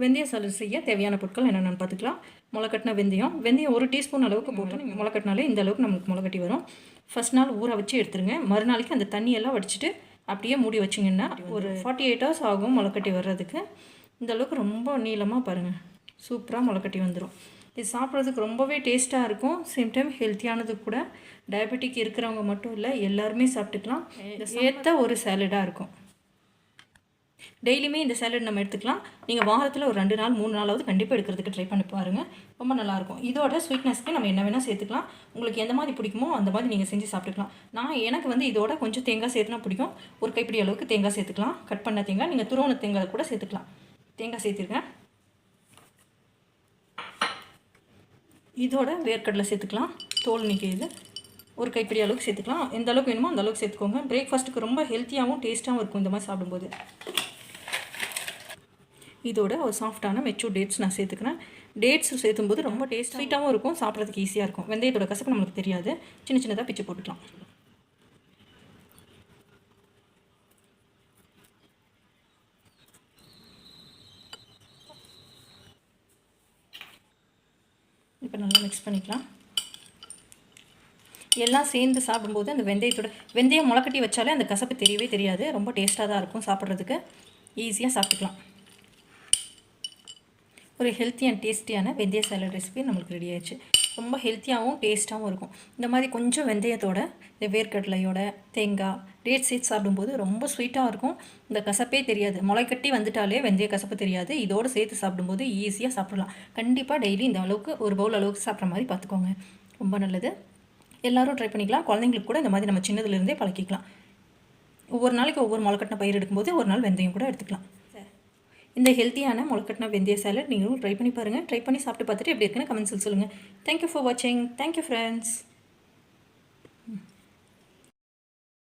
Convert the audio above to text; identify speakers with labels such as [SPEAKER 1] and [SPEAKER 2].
[SPEAKER 1] வெந்தய சாலட் செய்ய தேவையான பொருட்கள் என்னென்னு பார்த்துக்கலாம். முளைக்கட்டின வெந்தயம். வெந்தயம் ஒரு டீஸ்பூன் அளவுக்கு போட்டு நீங்கள் முளைக்கட்டினாலே இந்த அளவுக்கு நமக்கு முளைக்கட்டி வரும். ஃபர்ஸ்ட் நாள் ஊற வச்சு எடுத்துருங்க. மறுநாளைக்கு அந்த தண்ணியெல்லாம் வடிச்சிட்டு அப்படியே மூடி வச்சிங்கன்னா ஒரு ஃபார்ட்டி எயிட் ஹவர்ஸ் ஆகும் முளைக்கட்டி வர்றதுக்கு. இந்த அளவுக்கு ரொம்ப நீளமாக பாருங்கள் சூப்பராக முளைக்கட்டி வந்துடும் இது சாப்பிட்றதுக்கு ரொம்பவே டேஸ்ட்டாக இருக்கும். சேம் டைம் ஹெல்த்தியானது கூட. டயபெட்டிக் இருக்கிறவங்க மட்டும் இல்லை எல்லாருமே சாப்பிட்டுக்கலாம். ஏற்ற ஒரு சேலடாக இருக்கும். டெய்லியுமே இந்த சேலட் நம்ம எடுத்துக்கலாம். நீங்கள் வாரத்தில் ஒரு ரெண்டு நாள் மூணு நாளாவது கண்டிப்பாக எடுக்கிறதுக்கு ட்ரை பண்ணி பாருங்கள் ரொம்ப நல்லாயிருக்கும். இதோட ஸ்வீட்னஸ்க்கு நம்ம என்ன வேணால் சேர்த்துக்கலாம். உங்களுக்கு எந்த மாதிரி பிடிக்குமோ அந்த மாதிரி நீங்கள் செஞ்சு சாப்பிட்டுக்கலாம். நான் எனக்கு வந்து இதோட கொஞ்சம் தேங்காய் சேர்த்துனா பிடிக்கும். ஒரு கைப்பிடி அளவுக்கு தேங்காய் சேர்த்துக்கலாம். கட் பண்ண தேங்காய் நீங்கள் துருவன தேங்காய் கூட சேர்த்துக்கலாம். தேங்காய் சேர்த்துருக்கேன். இதோட வேர்க்கடலை சேர்த்துக்கலாம். தோல் நீக்கியது. ஒரு கைப்பிடி அளவுக்கு சேர்த்துக்கலாம். எந்த அளவுக்கு வேணுமோ அந்த அளவுக்கு சேர்த்துக்கோங்க. பிரேக்ஃபாஸ்ட்டுக்கு ரொம்ப ஹெல்த்தியாகவும் டேஸ்ட்டாகவும் இருக்கும் இந்த மாதிரி சாப்பிடும்போது. இதோட ஒரு சாஃப்டான மெச்சூர் டேட்ஸ் நான் சேர்த்துக்கிறேன். டேட்ஸ் சேர்த்தும்போது ரொம்ப டேஸ்ட் ஸ்வீட்டாகவும் இருக்கும் சாப்பிட்றதுக்கு ஈஸியாக இருக்கும். வெந்தயத்தோட கசப்பு நம்மளுக்கு தெரியாது. சின்ன சின்னதாக பிச்சு போட்டுக்கலாம். இப்போ நல்லா மிக்ஸ் பண்ணிக்கலாம். எல்லாம் சேர்ந்து சாப்பிடும்போது அந்த வெந்தயத்தோட வெந்தயம் முளைக்கட்டி வச்சாலே அந்த கசப்பு தெரியவே தெரியாது. ரொம்ப டேஸ்ட்டாக தான் இருக்கும் சாப்பிட்றதுக்கு. ஈஸியாக சாப்பிட்டுக்கலாம். ஒரு ஹெல்த்தி அண்ட் டேஸ்டியான வெந்தய சாலட் ரெசிபி நம்மளுக்கு ரெடி ஆயிடுச்சு. ரொம்ப ஹெல்த்தியாகவும் டேஸ்ட்டாகவும் இருக்கும். இந்த மாதிரி கொஞ்சம் வெந்தயத்தோட இந்த வேர்க்கடலையோட தேங்காய் டேட் சீட் சாப்பிடும்போது ரொம்ப ஸ்வீட்டாக இருக்கும். இந்த கசப்பே தெரியாது. முளைக்கட்டி வந்துட்டாலே வெந்தய கசப்பு தெரியாது. இதோடு சேர்த்து சாப்பிடும்போது ஈஸியாக சாப்பிடலாம். கண்டிப்பாக டெய்லி இந்த அளவுக்கு ஒரு பவுல் அளவுக்கு சாப்பிட்ற மாதிரி பார்த்துக்கோங்க. ரொம்ப நல்லது. எல்லோரும் ட்ரை பண்ணிக்கலாம். குழந்தைங்களுக்கு கூட இந்த மாதிரி நம்ம சின்னதுலேருந்தே பழக்கிக்கலாம். ஒவ்வொரு நாளைக்கு ஒவ்வொரு முளைக்கட்டின பயிர் எடுக்கும்போது ஒரு நாள் வெந்தயம் கூட எடுத்துக்கலாம். இந்த ஹெல்த்தியான முளைக்கட்டின வெந்தய சாலட் நீங்களும் ட்ரை பண்ணி பாருங்கள் ட்ரை பண்ணி சாப்பிட்டு பார்த்துட்டு எப்படி இருக்குன்னு கமெண்ட்ஸில் சொல்லுங்கள் தேங்க்யூ ஃபார் வாட்சிங் தேங்க்யூ ஃப்ரெண்ட்ஸ்